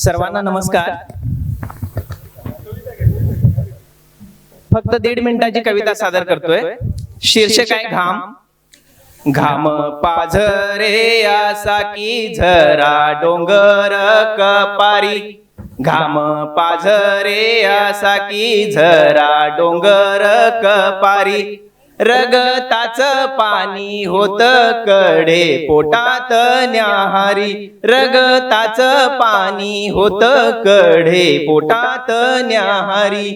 सर्वांना नमस्कार. फक्त दीड मिनिटाची कविता सादर करतोय. शीर्षक आहे घाम. घाम. पाझरे असा की झरा डोंगर कपारी. घाम पाझरे असा की झरा डोंगर कपारी. रगताच पाणी होत कडे पोटात न्याहारी. रगताच पाणी होत कडे पोटात न्याहारी.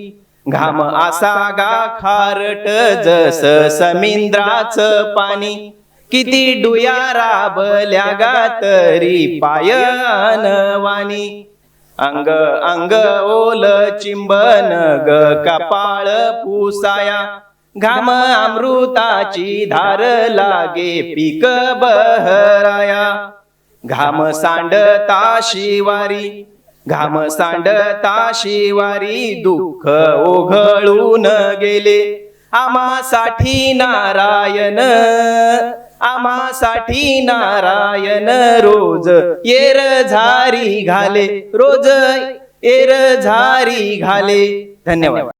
घाम असा गा खारट जस समिंद्राच पाणी. किती डुया राबल्या गा तरी पाय अनवानी अंग अंग ओल चिंबन ग कपाळ पुसाया. घाम अमृताची धार लागे पीक बहराया. घाम सांडता शिवारी घाम सांडता शिवारी दुःख ओघळून गेले. आम्हासाठी नारायण आम्हासाठी नारायण रोज येर झारी घाले रोज येर झारी घाले. धन्यवाद.